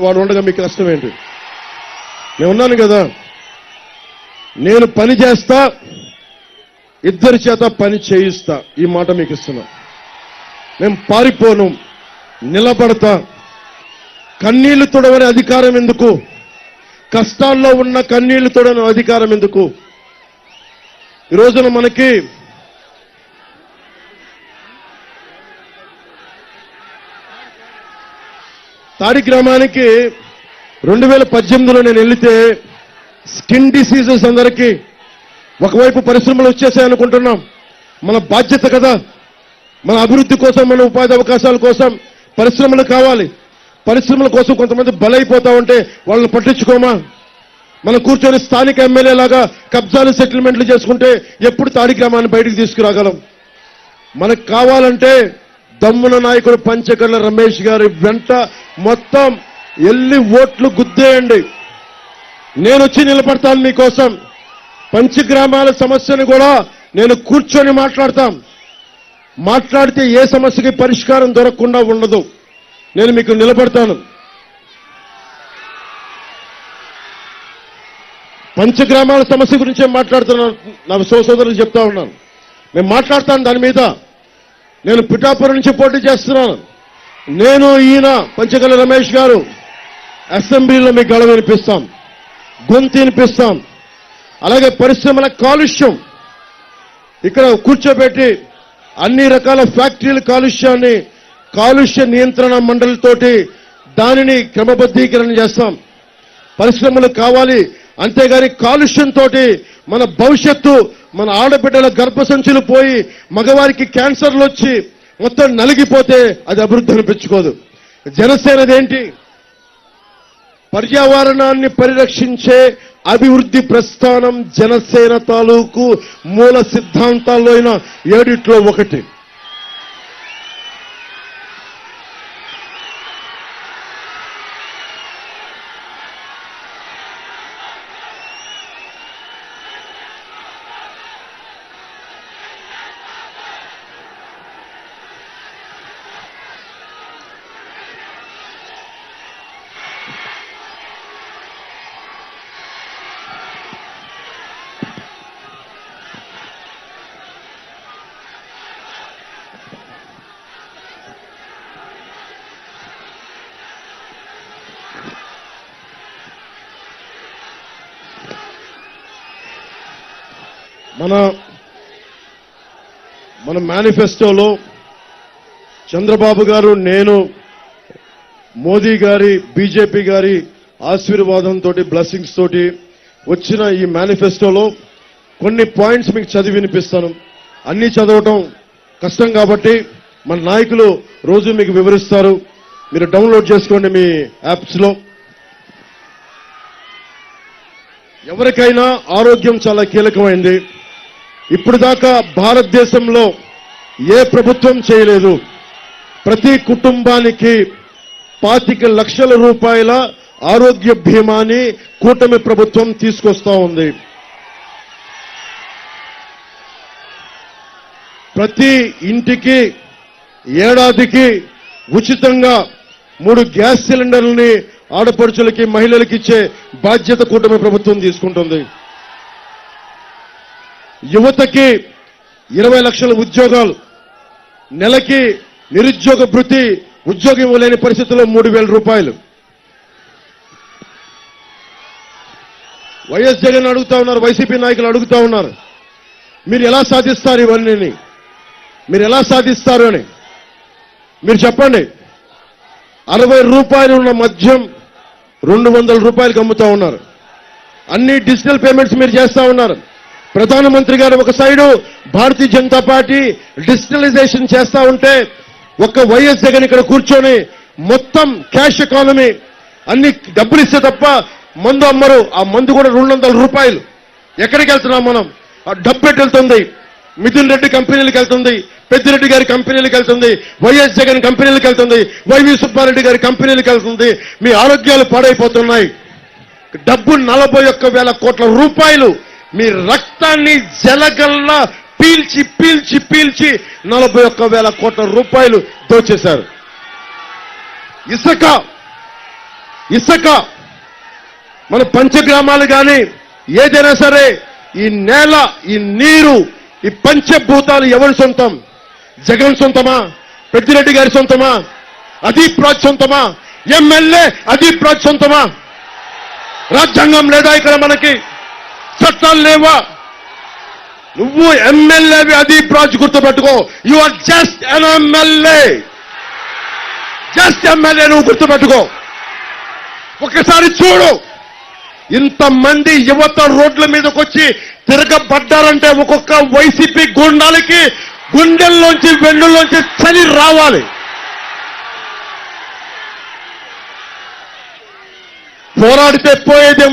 వాడు ఉండగా మీకు కష్టం ఏంటి? నేను ఉన్నాను కదా. నేను పని చేస్తా ఇద్దరి చేత పని చేయిస్తా. ఈ మాట మీకు ఇస్తున్నా. మేము పారిపోను నిలబడతా. కన్నీళ్ళు తొడవని అధికారం ఎందుకు? కష్టాల్లో ఉన్న కన్నీళ్ళు తొడవని అధికారం ఎందుకు? ఈ రోజున మనకి తాడి గ్రామానికి రెండు వేల పద్దెనిమిదిలో నేను వెళితే స్కిన్ డిసీజెస్ అందరికీ ఒకవైపు పరిశ్రమలు వచ్చేసాయనుకుంటున్నాం మన బాధ్యత కదా. మన అభివృద్ధి కోసం మన ఉపాధి అవకాశాల కోసం పరిశ్రమలు కావాలి. పరిశ్రమల కోసం కొంతమంది బలైపోతా ఉంటే వాళ్ళని పట్టించుకోమా? మనం కూర్చొని స్థానిక ఎమ్మెల్యే లాగా కబ్జాలు సెటిల్మెంట్లు చేసుకుంటే ఎప్పుడు తాడి గ్రామాన్ని బయటకు తీసుకురాగలం? మనకు కావాలంటే దమ్మున నాయకుడు పంచకర్ల రమేష్ గారి వెంట మొత్తం ఎల్లి ఓట్లు గుద్దేయండి. నేను వచ్చి నిలబడతాను మీకోసం. పంచగ్రామాల సమస్యను కూడా నేను కూర్చొని మాట్లాడతాం. మాట్లాడితే ఏ సమస్యకి పరిష్కారం దొరకకుండా ఉండదు. నేను మీకు నిలబడతాను. పంచగ్రామాల సమస్య గురించే మాట్లాడుతున్నాను నా సోదరులు చెప్తా ఉన్నాను. మేము మాట్లాడతాను దాని మీద. నేను పిఠాపురం నుంచి పోటీ చేస్తున్నాను. నేను ఈయన పంచగల రమేష్ గారు అసెంబ్లీలో మీకు గళం వినిపిస్తాం గొంతు వినిపిస్తాం. అలాగే పరిశ్రమల కాలుష్యం. ఇక్కడ కూర్చోబెట్టి అన్ని రకాల ఫ్యాక్టరీల కాలుష్యాన్ని కాలుష్య నియంత్రణ మండలితోటి దానిని క్రమబద్ధీకరణ చేస్తాం. పరిశ్రమలు కావాలి అంతేగాని కాలుష్యంతో మన భవిష్యత్తు మన ఆడబిడ్డల గర్భసంచులు పోయి మగవారికి క్యాన్సర్లు వచ్చి మొత్తం నలిగిపోతే అది అభివృద్ధి అనిపించుకోదు జనసేనదేంటి పర్యావరణాన్ని పరిరక్షించే అభివృద్ధి ప్రస్థానం జనసేన తాలూకు మూల సిద్ధాంతాల్లో అయిన ఏడిట్లో ఒకటి. మన మన మేనిఫెస్టోలో చంద్రబాబు గారు నేను మోదీ గారి బీజేపీ గారి ఆశీర్వాదంతో బ్లెస్సింగ్స్ తోటి వచ్చిన ఈ మేనిఫెస్టోలో కొన్ని పాయింట్స్ మీకు చదివి వినిపిస్తాను. అన్ని చదవటం కష్టం కాబట్టి మన నాయకులు రోజు మీకు వివరిస్తారు. మీరు డౌన్లోడ్ చేసుకోండి మీ యాప్స్లో ఎవరికైనా ఆరోగ్యం చాలా కీలకమైంది. ఇప్పుడు దాకా భారతదేశంలో ఏ ప్రభుత్వం చేయలేదు. ప్రతి కుటుంబానికి పాతిక లక్షల రూపాయల ఆరోగ్య బీమాని కూటమి ప్రభుత్వం తీసుకొస్తా ఉంది. ప్రతి ఇంటికి ఏడాదికి ఉచితంగా మూడు గ్యాస్ సిలిండర్లని ఆడపడుచులకి మహిళలకి ఇచ్చే బాధ్యత కూటమి ప్రభుత్వం తీసుకుంటుంది. యువతకి ఇరవై లక్షల ఉద్యోగాలు నెలకి నిరుద్యోగ భృతి ఉద్యోగం ఇవ్వలేని పరిస్థితుల్లో మూడు వేల రూపాయలు. వైఎస్ జగన్ అడుగుతా ఉన్నారు వైసీపీ నాయకులు అడుగుతా ఉన్నారు మీరు ఎలా సాధిస్తారు ఇవన్నీ మీరు ఎలా సాధిస్తారు అని? మీరు చెప్పండి. అరవై రూపాయలు ఉన్న మద్యం రెండు వందల రూపాయలకు అమ్ముతా ఉన్నారు. అన్ని డిజిటల్ పేమెంట్స్ మీరు చేస్తా ఉన్నారు. ప్రధానమంత్రి గారు ఒక సైడు భారతీయ జనతా పార్టీ డిజిటలైజేషన్ చేస్తా ఉంటే ఒక్క వైఎస్ జగన్ ఇక్కడ కూర్చొని మొత్తం క్యాష్ ఎకానమీ అన్ని డబ్బులు ఇస్తే తప్ప మందు అమ్మరు. ఆ మందు కూడా రెండు వందల రూపాయలు. ఎక్కడికి వెళ్తున్నాం మనం? ఆ డబ్బు ఎటు వెళ్తుంది? మిథున్ రెడ్డి కంపెనీలకు వెళ్తుంది. పెద్దిరెడ్డి గారి కంపెనీలకు వెళ్తుంది. వైఎస్ జగన్ కంపెనీలకు వెళ్తుంది. వైవి సుబ్బారెడ్డి గారి కంపెనీలకు వెళ్తుంది. మీ ఆరోగ్యాలు పాడైపోతున్నాయి. డబ్బు నలభై ఒక్క వేల కోట్ల రూపాయలు మీ రక్తాన్ని జలగల్లా పీల్చి పీల్చి పీల్చి నలభై ఒక్క వేల కోట్ల రూపాయలు దోచేశారు. ఇసుక ఇసుక మన పంచగ్రామాలు కానీ ఏదైనా సరే ఈ నేల ఈ నీరు ఈ పంచభూతాలు ఎవరి సొంతం? జగన్ సొంతమా? పెద్దిరెడ్డి గారి సొంతమా? అదీప్ రాజ్ సొంతమా? ఎమ్మెల్యే అదీప్ రాజ్ సొంతమా? రాజ్యాంగం లేదా ఇక్కడ మనకి? చట్టాలు లేవా? నువ్వు ఎమ్మెల్యేవి అది ప్రాజ్ గుర్తుపెట్టుకో. You are just an MLA just MLA నువ్వు గుర్తుపెట్టుకో. ఒకసారి చూడు. ఇంతమంది యువత రోడ్ల మీదకి వచ్చి తిరగబడ్డారంటే ఒక్కొక్క వైసీపీ గుండాలకి గుండెల్లోంచి వెన్నుల్లోంచి చలి రావాలి. పోరాడితే పోయేదేమో